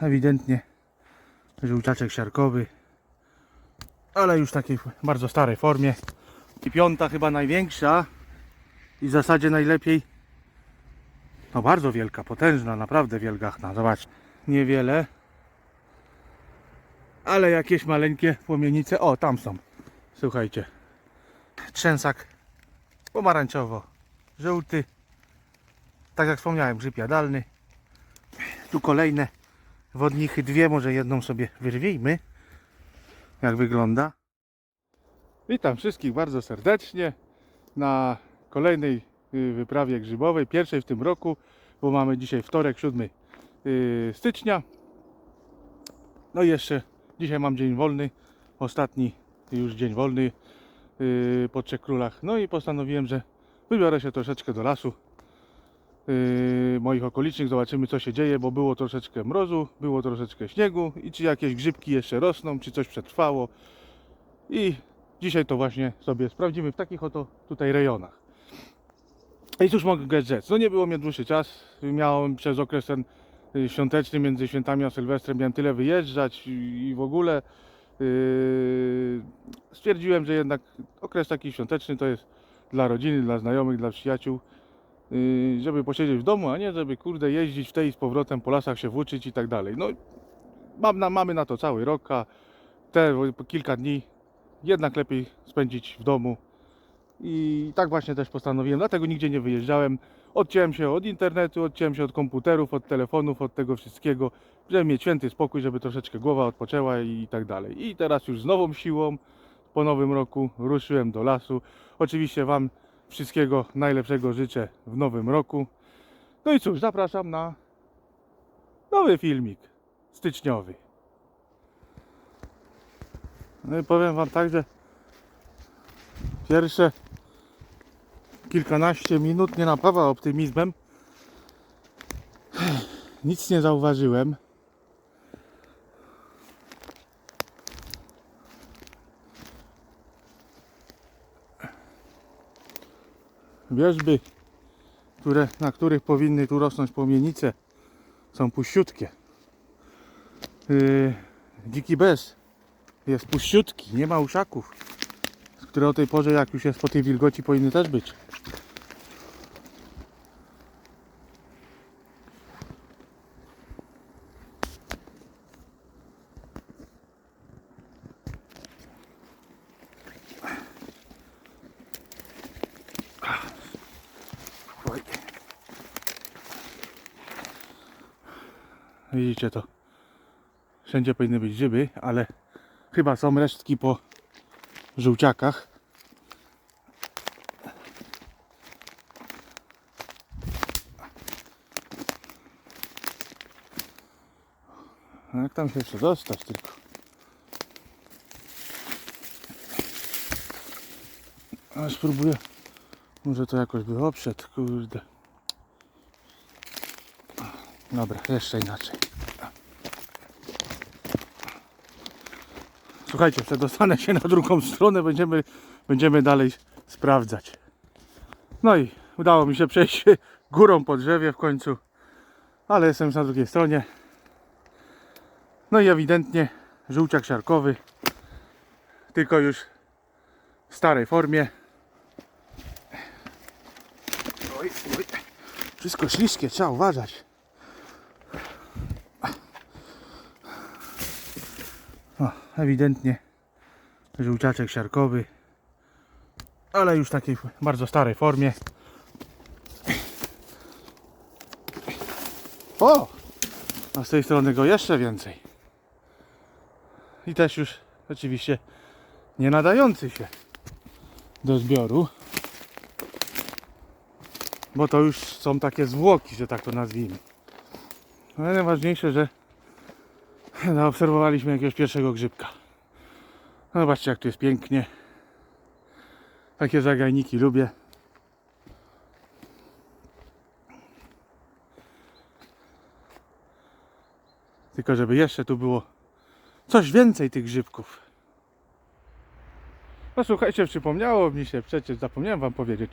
ewidentnie żółciaczek siarkowy, ale już w takiej bardzo starej formie. I piąta chyba największa i w zasadzie najlepiej, no bardzo wielka, potężna, naprawdę wielgachna, zobacz, niewiele, ale jakieś maleńkie płomienice, o tam są, słuchajcie, trzęsak pomarańczowo, żółty, tak jak wspomniałem, grzyb jadalny, tu kolejne wodnichy, dwie, może jedną sobie wyrwijmy, jak wygląda. Witam wszystkich bardzo serdecznie na kolejnej y, wyprawie grzybowej, pierwszej w tym roku, bo mamy dzisiaj wtorek, 7 y, stycznia. No i jeszcze dzisiaj mam dzień wolny, ostatni już dzień wolny y, po Trzech Królach. No i postanowiłem, że wybiorę się troszeczkę do lasu moich okolicznych, zobaczymy co się dzieje, bo było troszeczkę mrozu, było troszeczkę śniegu i czy jakieś grzybki jeszcze rosną, czy coś przetrwało. I dzisiaj to właśnie sobie sprawdzimy w takich oto tutaj rejonach. I cóż mogę rzec, no nie było mnie dłuższy czas, miałem przez okres ten y, świąteczny między świętami a Sylwestrem, miałem tyle wyjeżdżać i, w ogóle. Yy, stwierdziłem, że jednak okres taki świąteczny to jest dla rodziny, dla znajomych, dla przyjaciół, yy, żeby posiedzieć w domu, a nie żeby kurde jeździć w tej i z powrotem po lasach się włóczyć i tak dalej. No mam na, mamy na to cały rok, a te kilka dni jednak lepiej spędzić w domu. I tak właśnie też postanowiłem, dlatego nigdzie nie wyjeżdżałem. Odciąłem się od internetu, odciąłem się od komputerów, od telefonów, od tego wszystkiego, żeby mieć święty spokój, żeby troszeczkę głowa odpoczęła i tak dalej. I teraz już z nową siłą po nowym roku ruszyłem do lasu. Oczywiście Wam wszystkiego najlepszego życzę w nowym roku. No i cóż, zapraszam na nowy filmik styczniowy. No i powiem Wam tak, że pierwsze kilkanaście minut nie napawa optymizmem. Nic nie zauważyłem. Wierzby, które, na których powinny tu rosnąć płomienice, są puściutkie. Yy, dziki bez jest puściutki, nie ma uszaków, które o tej porze, jak już jest po tej wilgoci, powinny też być. Oj. Widzicie to. Wszędzie powinny być grzyby, ale chyba są resztki po żółciakach. Jak tam się jeszcze dostać tylko? A spróbuję. Może to jakoś by obszedł, kurde. Dobra, jeszcze inaczej. Słuchajcie, przedostanę się na drugą stronę, będziemy, będziemy dalej sprawdzać. No i udało mi się przejść górą po drzewie w końcu, ale jestem już na drugiej stronie. No i ewidentnie żółciak siarkowy, tylko już w starej formie. Oj, oj. Wszystko śliskie, trzeba uważać. O, ewidentnie żółciaczek siarkowy, ale już w takiej bardzo starej formie. O! A z tej strony go jeszcze więcej. I też już oczywiście nie nadający się do zbioru. Bo to już są takie zwłoki, że tak to nazwijmy. Ale najważniejsze, że zaobserwowaliśmy jakiegoś pierwszego grzybka. No zobaczcie jak tu jest pięknie. Takie zagajniki lubię. Tylko żeby jeszcze tu było coś więcej tych grzybków. No słuchajcie, przypomniało mi się, przecież zapomniałem wam powiedzieć,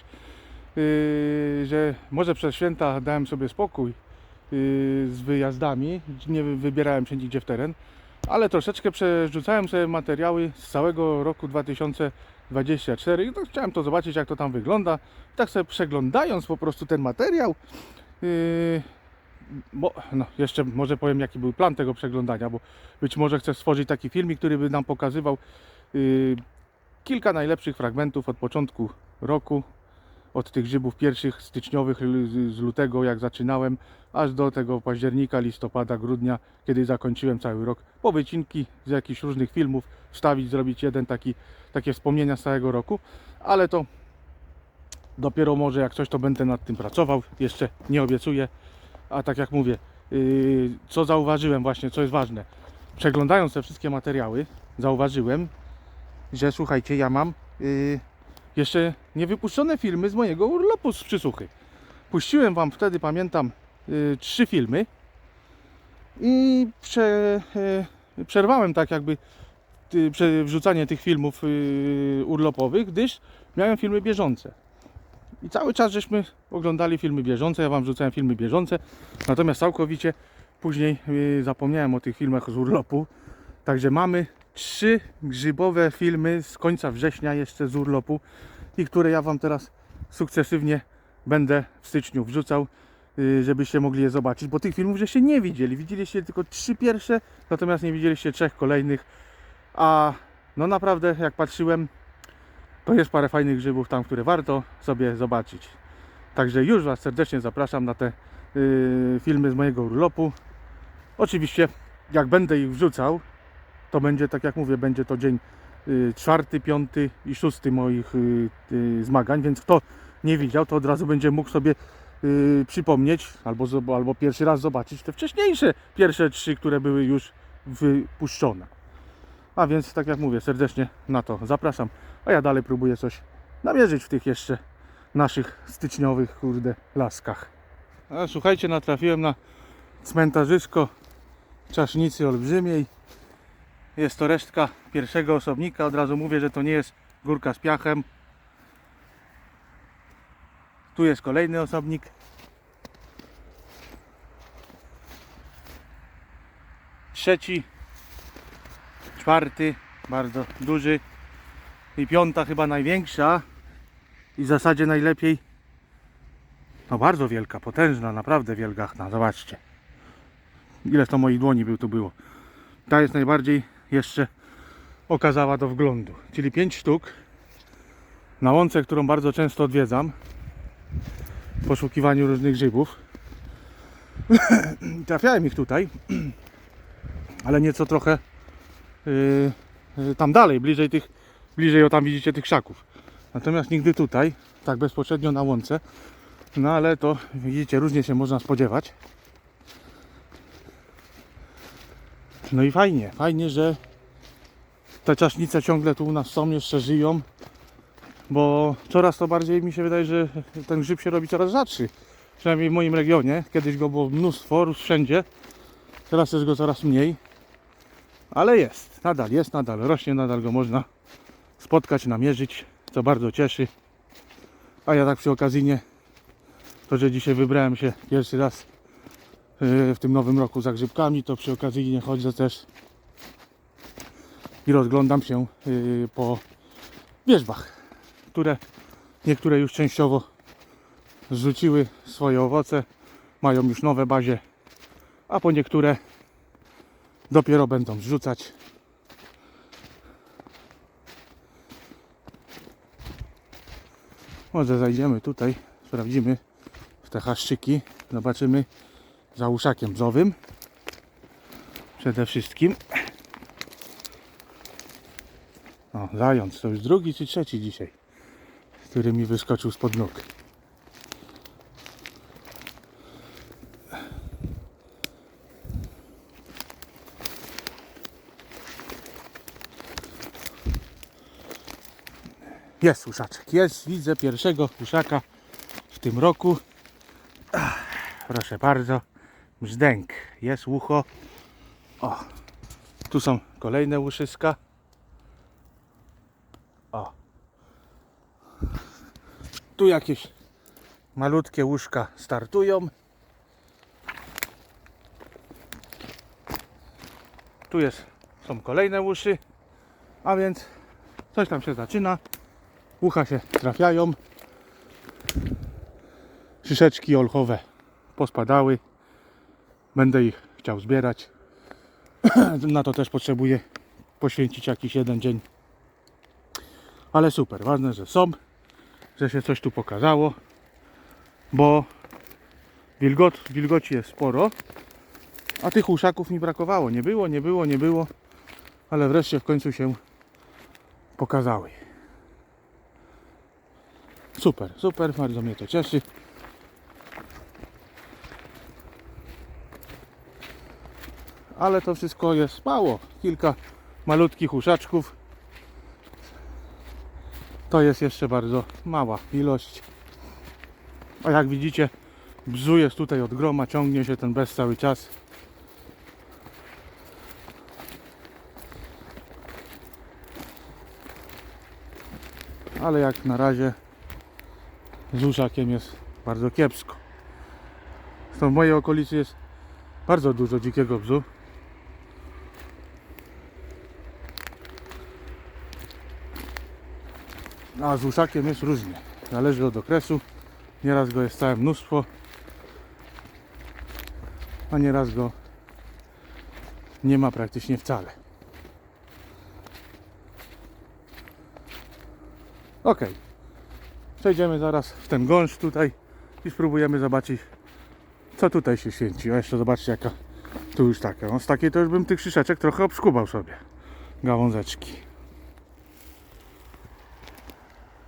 yy, że może przez święta dałem sobie spokój z wyjazdami. Nie wy- wybierałem się nigdzie w teren, ale troszeczkę przerzucałem sobie materiały z całego roku 2024 i to chciałem to zobaczyć, jak to tam wygląda. Tak sobie przeglądając po prostu ten materiał, yy, bo no, jeszcze może powiem, jaki był plan tego przeglądania, bo być może chcę stworzyć taki filmik, który by nam pokazywał yy, kilka najlepszych fragmentów od początku roku, od tych grzybów pierwszych styczniowych z lutego, jak zaczynałem, aż do tego października, listopada, grudnia, kiedy zakończyłem cały rok, po wycinki z jakichś różnych filmów, wstawić, zrobić jeden taki, takie wspomnienia z całego roku, ale to dopiero może jak coś to będę nad tym pracował, jeszcze nie obiecuję, a tak jak mówię, yy, co zauważyłem właśnie, co jest ważne, przeglądając te wszystkie materiały, zauważyłem, że słuchajcie, ja mam yy, jeszcze niewypuszczone filmy z mojego urlopu z przysłuchy. Puściłem Wam wtedy, pamiętam, yy, trzy filmy i prze, yy, przerwałem tak jakby prze, wrzucanie tych filmów yy, urlopowych, gdyż miałem filmy bieżące. I cały czas żeśmy oglądali filmy bieżące, ja Wam wrzucałem filmy bieżące, natomiast całkowicie później yy, zapomniałem o tych filmach z urlopu. Także mamy trzy grzybowe filmy z końca września jeszcze z urlopu i które ja Wam teraz sukcesywnie będę w styczniu wrzucał, yy, żebyście mogli je zobaczyć, bo tych filmów żeście nie widzieli. Widzieliście tylko trzy pierwsze, natomiast nie widzieliście trzech kolejnych, a no naprawdę jak patrzyłem, to jest parę fajnych grzybów tam, które warto sobie zobaczyć. Także już Was serdecznie zapraszam na te yy, filmy z mojego urlopu. Oczywiście, jak będę ich wrzucał, to będzie, tak jak mówię, będzie to dzień y, czwarty, piąty i szósty moich y, y, zmagań, więc kto nie widział, to od razu będzie mógł sobie przypomnieć albo, albo pierwszy raz zobaczyć te wcześniejsze pierwsze trzy, które były już wypuszczone. A więc, tak jak mówię, serdecznie na to zapraszam, a ja dalej próbuję coś namierzyć w tych jeszcze naszych styczniowych, kurde, laskach. A słuchajcie, natrafiłem na cmentarzysko czasznicy olbrzymiej. Jest to resztka pierwszego osobnika. Od razu mówię, że to nie jest górka z piachem. Tu jest kolejny osobnik. Trzeci, czwarty, bardzo duży. I piąta chyba największa. I w zasadzie najlepiej. No bardzo wielka, potężna, naprawdę wielgachna. Zobaczcie. Ile to moich dłoni był tu było. Ta jest najbardziej jeszcze okazała do wglądu. Czyli 5 sztuk na łące, którą bardzo często odwiedzam w poszukiwaniu różnych grzybów. Trafiałem ich tutaj, ale nieco trochę yy, yy, tam dalej, bliżej tych, bliżej o tam widzicie tych krzaków. Natomiast nigdy tutaj, tak bezpośrednio na łące. No ale to widzicie, różnie się można spodziewać. No i fajnie, fajnie, że te czasznice ciągle tu u nas są, jeszcze żyją, bo coraz to bardziej mi się wydaje, że ten grzyb się robi coraz rzadszy. Przynajmniej w moim regionie. Kiedyś go było mnóstwo, wszędzie. Teraz jest go coraz mniej. Ale jest, nadal jest, nadal rośnie, nadal go można spotkać, namierzyć, co bardzo cieszy. A ja tak przy okazji nie, to że dzisiaj wybrałem się pierwszy raz w tym nowym roku za grzybkami, to przy okazji nie chodzę też i rozglądam się yy, po wierzbach, które niektóre już częściowo zrzuciły swoje owoce, mają już nowe bazie, a po niektóre dopiero będą zrzucać. Może zajdziemy tutaj, sprawdzimy w te chaszczyki, zobaczymy za uszakiem bzowym przede wszystkim. O, zając, to już drugi czy trzeci dzisiaj, który mi wyskoczył spod nóg. Jest uszaczek, jest, widzę pierwszego uszaka w tym roku. Proszę bardzo, brzdęk. Jest ucho. O, tu są kolejne łuszyska. O, tu jakieś malutkie łóżka startują. Tu jest, są kolejne uszy, a więc coś tam się zaczyna. Ucha się trafiają. Szyszeczki olchowe pospadały będę ich chciał zbierać, na to też potrzebuję poświęcić jakiś jeden dzień, ale super, ważne, że są, że się coś tu pokazało, bo wilgot, wilgoci jest sporo, a tych uszaków mi brakowało. Nie było, nie było, nie było, ale wreszcie w końcu się pokazały. Super, super, bardzo mnie to cieszy. Ale to wszystko jest mało. Kilka malutkich uszaczków. To jest jeszcze bardzo mała ilość. A jak widzicie, bzu jest tutaj od groma, ciągnie się ten bez cały czas. Ale jak na razie z uszakiem jest bardzo kiepsko. Zresztą w mojej okolicy jest bardzo dużo dzikiego bzu. A z uszakiem jest różnie. Zależy od okresu. Nieraz go jest całe mnóstwo, a nieraz go nie ma praktycznie wcale. Ok. Przejdziemy zaraz w ten gąszcz tutaj i spróbujemy zobaczyć, co tutaj się święci. A jeszcze zobaczcie, jaka tu już taka. No z takiej to już bym tych szyszeczek trochę obskubał sobie. Gałązeczki.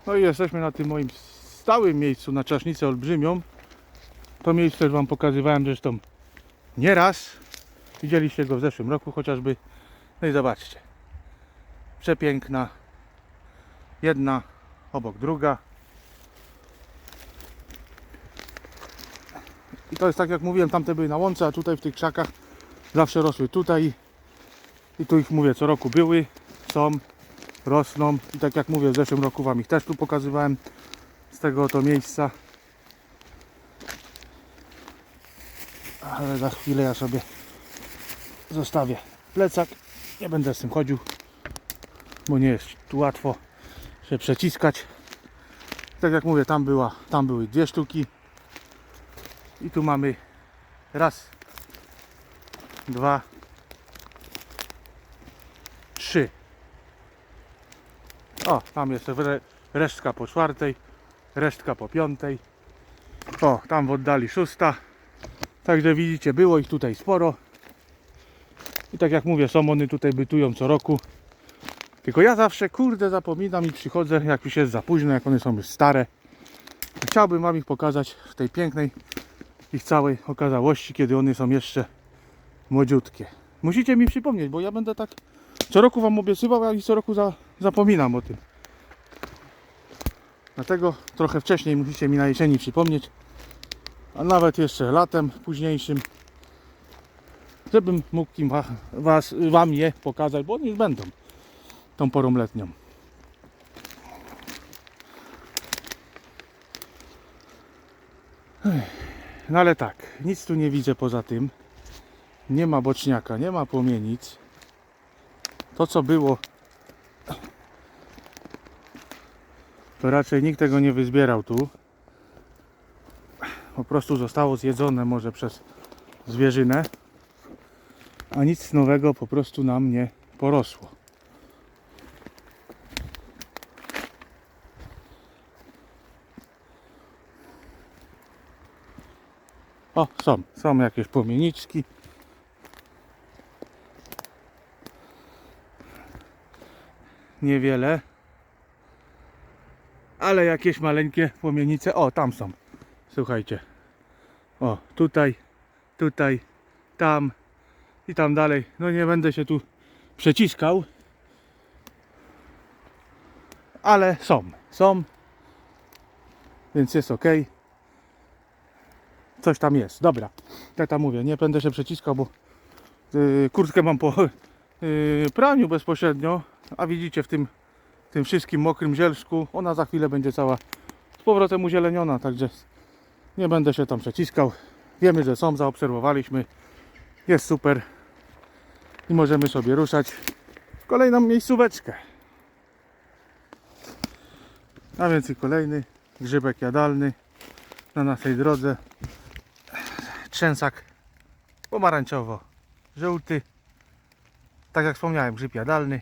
No i jesteśmy na tym moim stałym miejscu na czasznicę olbrzymią. To miejsce już Wam pokazywałem zresztą nieraz. Widzieliście go w zeszłym roku chociażby. No i zobaczcie. Przepiękna. Jedna obok druga. I to jest tak jak mówiłem, tamte były na łące, a tutaj w tych krzakach zawsze rosły tutaj. I tu ich mówię, co roku były, są, rosną. I tak jak mówię, w zeszłym roku Wam ich też tu pokazywałem z tego oto miejsca. Ale za chwilę ja sobie zostawię plecak. Nie będę z tym chodził, bo nie jest tu łatwo się przeciskać. Tak jak mówię, tam była, tam były dwie sztuki. I tu mamy raz, dwa, trzy. O, tam jest re- resztka po czwartej, resztka po piątej. O, tam w oddali szósta. Także widzicie, było ich tutaj sporo. I tak jak mówię, są one tutaj bytują co roku. Tylko ja zawsze, kurde, zapominam i przychodzę, jak już jest za późno, jak one są już stare. Chciałbym Wam ich pokazać w tej pięknej ich całej okazałości, kiedy one są jeszcze młodziutkie. Musicie mi przypomnieć, bo ja będę tak co roku Wam obiecywał, a i co roku za, zapominam o tym. Dlatego trochę wcześniej musicie mi na jesieni przypomnieć, a nawet jeszcze latem późniejszym, żebym mógł im wa- was, Wam je pokazać, bo one już będą tą porą letnią. No ale tak, nic tu nie widzę poza tym. Nie ma boczniaka, nie ma płomienic. To co było, to raczej nikt tego nie wyzbierał tu. Po prostu zostało zjedzone może przez zwierzynę, a nic nowego po prostu nam nie porosło. O, są, są jakieś płomieniczki. Niewiele. Ale jakieś maleńkie płomienice. O, tam są. Słuchajcie. O, tutaj, tutaj, tam i tam dalej. No nie będę się tu przeciskał. Ale są, są. Więc jest ok. Coś tam jest. Dobra. Tak tam mówię, nie będę się przeciskał, bo yy, kurtkę mam po yy, praniu bezpośrednio, a widzicie w tym, tym wszystkim mokrym zielsku, ona za chwilę będzie cała z powrotem uzieleniona, także nie będę się tam przeciskał. Wiemy, że są, zaobserwowaliśmy. Jest super. i możemy sobie ruszać w kolejną miejscóweczkę. A więc i kolejny grzybek jadalny na naszej drodze. Trzęsak pomarańczowo-żółty. Tak jak wspomniałem, grzyb jadalny.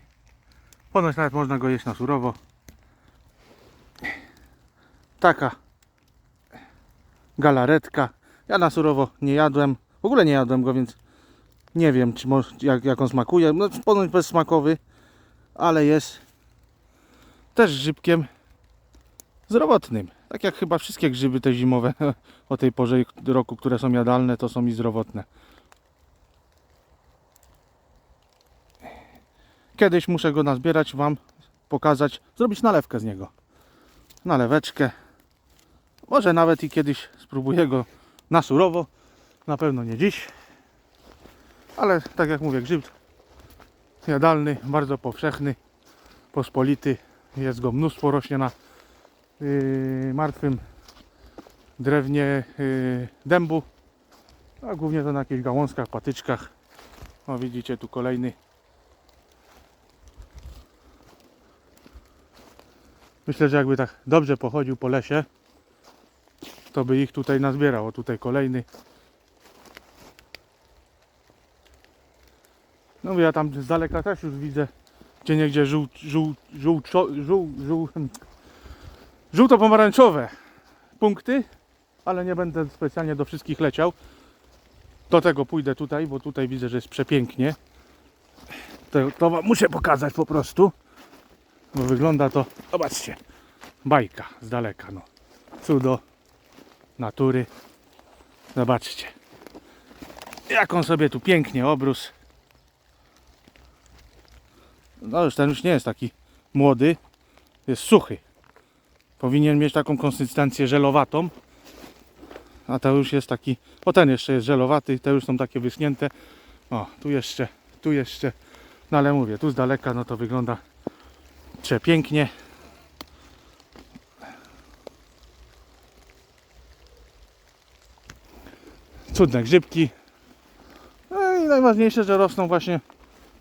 Ponoć nawet można go jeść na surowo. Taka galaretka. Ja na surowo nie jadłem. W ogóle nie jadłem go, więc nie wiem, czy mo- jak, jak on smakuje. No, ponoć bezsmakowy, ale jest też grzybkiem zdrowotnym. Tak jak chyba wszystkie grzyby te zimowe o tej porze roku, które są jadalne, to są i zdrowotne. Kiedyś muszę go nazbierać, Wam pokazać, zrobić nalewkę z niego. Naleweczkę. Może nawet i kiedyś spróbuję go na surowo. Na pewno nie dziś. Ale tak jak mówię, grzyb jadalny, bardzo powszechny, pospolity. Jest go mnóstwo, rośnie na yy, martwym drewnie yy, dębu. A głównie to na jakichś gałązkach, patyczkach. O widzicie tu kolejny. Myślę, że jakby tak dobrze pochodził po lesie, to by ich tutaj nazbierało. Tutaj kolejny. No ja tam z daleka też już widzę gdzie niegdzie żół, żół, żół, żół, żół, żółto-pomarańczowe punkty, ale nie będę specjalnie do wszystkich leciał. Do tego pójdę tutaj, bo tutaj widzę, że jest przepięknie. To, to muszę pokazać po prostu. Bo wygląda to, zobaczcie, bajka z daleka, no. Cudo natury. Zobaczcie. Jak on sobie tu pięknie obrósł. No już ten już nie jest taki młody. Jest suchy. Powinien mieć taką konsystencję żelowatą. A to już jest taki. O ten jeszcze jest żelowaty, te już są takie wyschnięte. O, tu jeszcze, tu jeszcze. No ale mówię, tu z daleka no to wygląda przepięknie. Cudne grzybki. No i najważniejsze, że rosną właśnie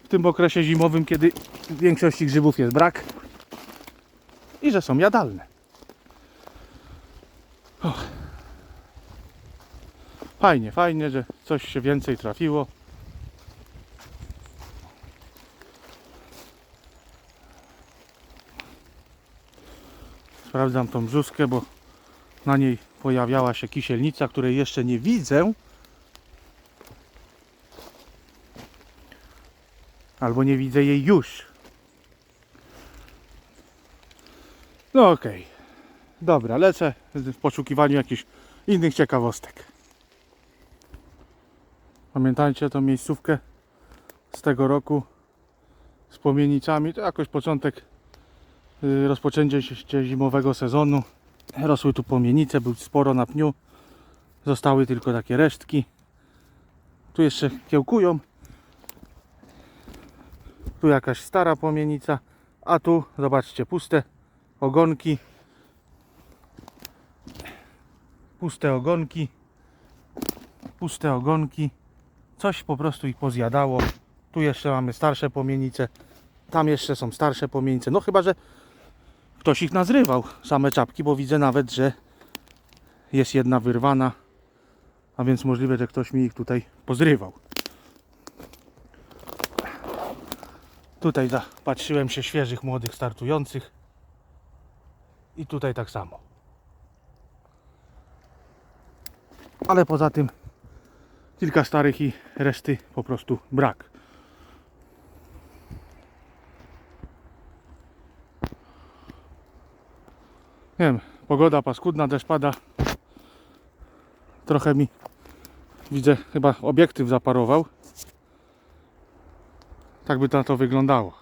w tym okresie zimowym, kiedy w większości grzybów jest brak i że są jadalne. Och. Fajnie, fajnie, że coś się więcej trafiło. Sprawdzam tą brzuskę, bo na niej pojawiała się kisielnica, której jeszcze nie widzę. Albo nie widzę jej już. No okej. Dobra, lecę w poszukiwaniu jakichś innych ciekawostek. Pamiętajcie tą miejscówkę z tego roku z płomienicami. To jakoś początek, rozpoczęcie się zimowego sezonu. Rosły tu płomienice, był sporo na pniu. Zostały tylko takie resztki. Tu jeszcze kiełkują. Tu jakaś stara płomienica, a tu zobaczcie puste ogonki. Puste ogonki. Puste ogonki. Coś po prostu ich pozjadało. Tu jeszcze mamy starsze płomienice. Tam jeszcze są starsze płomienice. No chyba, że ktoś ich nazrywał, same czapki, bo widzę nawet, że jest jedna wyrwana. A więc możliwe, że ktoś mi ich tutaj pozrywał. Tutaj zapatrzyłem się świeżych, młodych, startujących. I tutaj tak samo. Ale poza tym kilka starych i reszty po prostu brak. Nie wiem, pogoda paskudna, deszcz pada. Trochę mi widzę, chyba obiektyw zaparował. Tak by to, to wyglądało.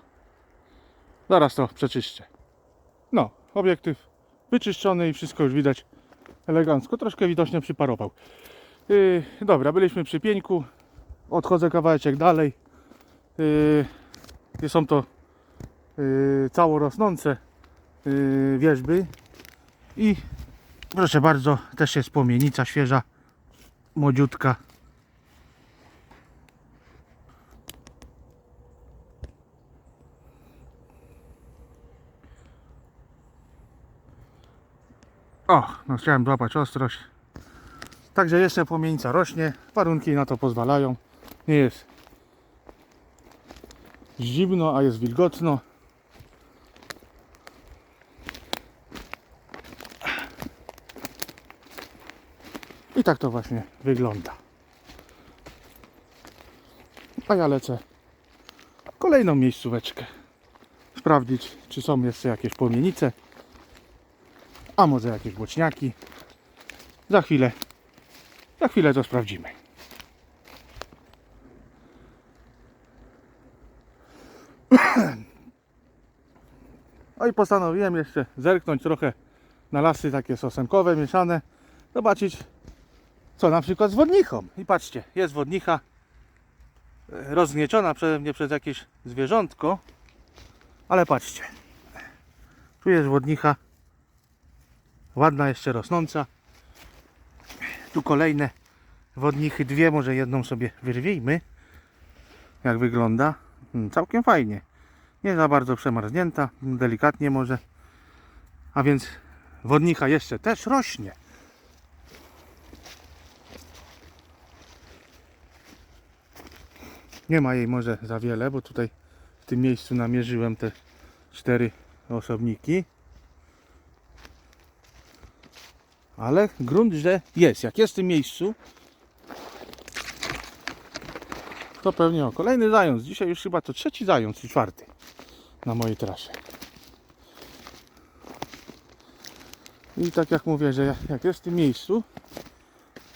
Zaraz to przeczyszczę. No, obiektyw wyczyszczony i wszystko już widać elegancko. Troszkę widocznie przyparował. Yy, dobra, byliśmy przy pieńku. Odchodzę kawałeczek dalej. Yy, są to yy, całorosnące yy, wierzby. I proszę bardzo, też jest płomienica świeża, młodziutka. O, no chciałem złapać ostrość. Także jeszcze płomienica rośnie, warunki na to pozwalają. Nie jest zimno, a jest wilgotno. I tak to właśnie wygląda. A ja lecę kolejną miejscóweczkę. Sprawdzić, czy są jeszcze jakieś płomienice. A może jakieś boczniaki. Za chwilę, za chwilę to sprawdzimy. No i postanowiłem jeszcze zerknąć trochę na lasy takie sosenkowe, mieszane. Zobaczyć, co na przykład z wodnichą. I patrzcie, jest wodnicha e, rozgnieciona przeze mnie przez jakieś zwierzątko. Ale patrzcie. Tu jest wodnicha. Ładna jeszcze rosnąca. Tu kolejne wodnichy, dwie, może jedną sobie wyrwijmy. Jak wygląda. Mm, Całkiem fajnie. Nie za bardzo przemarznięta, delikatnie może. A więc wodnicha jeszcze też rośnie. Nie ma jej może za wiele, bo tutaj w tym miejscu namierzyłem te cztery osobniki. Ale grunt, że jest. Jak jest w tym miejscu, to pewnie o kolejny zając. Dzisiaj już chyba to trzeci zając i czwarty na mojej trasie. I tak jak mówię, że jak jest w tym miejscu,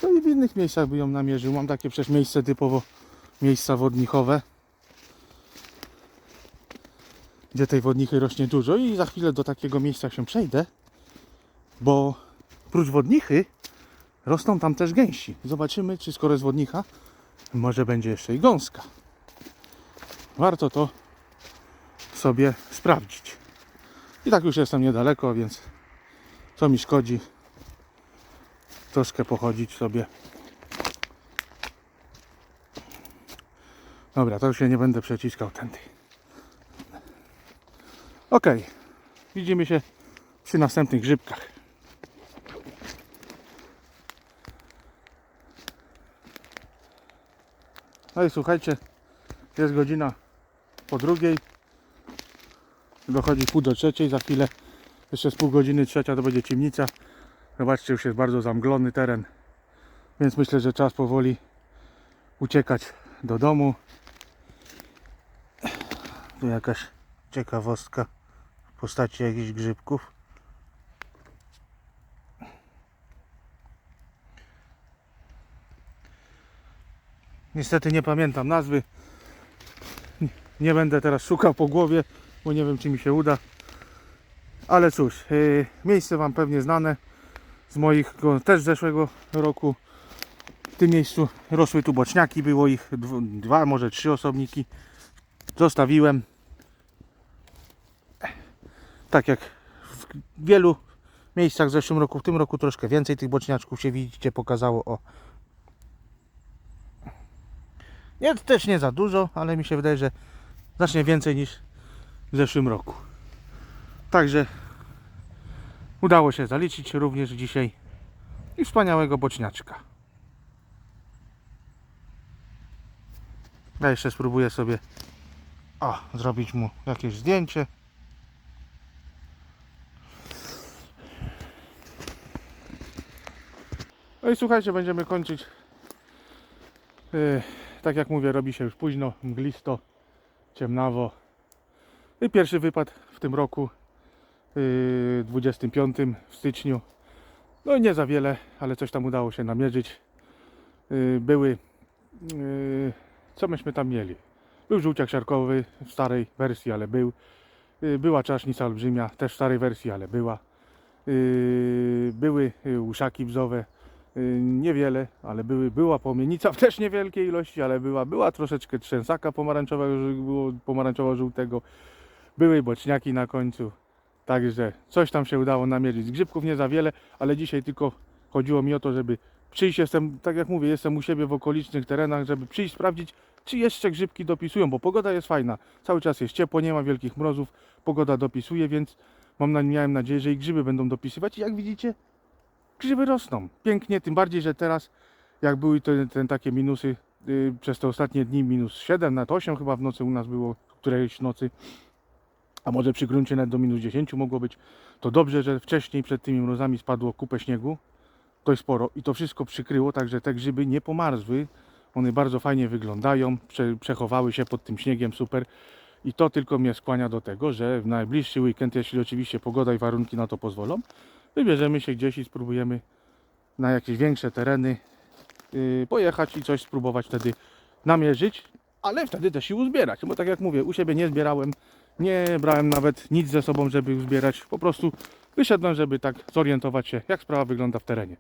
to i w innych miejscach by ją namierzył. Mam takie przecież miejsce typowo miejsca wodnichowe, gdzie tej wodnichy rośnie dużo i za chwilę do takiego miejsca się przejdę, bo prócz wodnichy rosną tam też gęsi. Zobaczymy, czy skoro jest wodnica, może będzie jeszcze i gąska. Warto to sobie sprawdzić. I tak już jestem niedaleko, więc co mi szkodzi troszkę pochodzić sobie. Dobra, to już się nie będę przeciskał tędy. Ok, widzimy się przy następnych grzybkach. No i słuchajcie, jest godzina po drugiej. Dochodzi pół do trzeciej, za chwilę jeszcze z pół godziny trzecia to będzie ciemnica. Zobaczcie, już jest bardzo zamglony teren. Więc myślę, że czas powoli uciekać do domu. Tu jakaś ciekawostka w postaci jakichś grzybków. Niestety nie pamiętam nazwy. Nie będę teraz szukał po głowie, bo nie wiem czy mi się uda. Ale cóż, yy, miejsce Wam pewnie znane z moich też zeszłego roku. W tym miejscu rosły tu boczniaki, było ich dw- dwa, może trzy osobniki. Zostawiłem. Tak jak w wielu miejscach w zeszłym roku, w tym roku troszkę więcej tych boczniaczków się widzicie pokazało. O. Nie, też nie za dużo, ale mi się wydaje, że znacznie więcej niż w zeszłym roku. Także udało się zaliczyć również dzisiaj i wspaniałego boczniaczka. Ja jeszcze spróbuję sobie o, zrobić mu jakieś zdjęcie. No i słuchajcie, będziemy kończyć. Yy, tak jak mówię, robi się już późno, mglisto, ciemnawo. I pierwszy wypad w tym roku, yy, 25 w styczniu. No i nie za wiele, ale coś tam udało się namierzyć. Yy, były, yy, co myśmy tam mieli? Był żółciak siarkowy w starej wersji, ale był. Yy, była czasznica olbrzymia, też w starej wersji, ale była. Yy, były yy, uszaki bzowe, niewiele, ale były, była płomienica w też niewielkiej ilości, ale była. Była troszeczkę trzęsaka pomarańczowego, było pomarańczowo-żółtego. Były boczniaki na końcu. Także coś tam się udało namierzyć. Grzybków nie za wiele, ale dzisiaj tylko chodziło mi o to, żeby przyjść. Jestem, tak jak mówię, jestem u siebie w okolicznych terenach, żeby przyjść, sprawdzić, czy jeszcze grzybki dopisują, bo pogoda jest fajna. Cały czas jest ciepło, nie ma wielkich mrozów, pogoda dopisuje, więc mam na, miałem nadzieję, że i grzyby będą dopisywać. I jak widzicie, grzyby rosną. Pięknie, tym bardziej, że teraz jak były te, te takie minusy y, przez te ostatnie dni, minus 7, nawet 8 chyba w nocy u nas było, którejś nocy, a może przy gruncie nawet do minus 10 mogło być, to dobrze, że wcześniej przed tymi mrozami spadło kupę śniegu, jest sporo. I to wszystko przykryło, także te grzyby nie pomarzły, one bardzo fajnie wyglądają, prze, przechowały się pod tym śniegiem, super. I to tylko mnie skłania do tego, że w najbliższy weekend, jeśli oczywiście pogoda i warunki na to pozwolą, wybierzemy się gdzieś i spróbujemy na jakieś większe tereny yy, pojechać i coś spróbować wtedy namierzyć, ale wtedy też i uzbierać, bo tak jak mówię, u siebie nie zbierałem, nie brałem nawet nic ze sobą, żeby uzbierać, po prostu wyszedłem, żeby tak zorientować się, jak sprawa wygląda w terenie.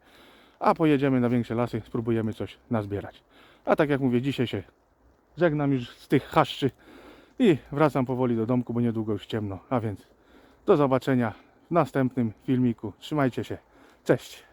A pojedziemy na większe lasy, spróbujemy coś nazbierać. A tak jak mówię, dzisiaj się żegnam już z tych chaszczy i wracam powoli do domku, bo niedługo już ciemno. A więc do zobaczenia w następnym filmiku. Trzymajcie się. Cześć.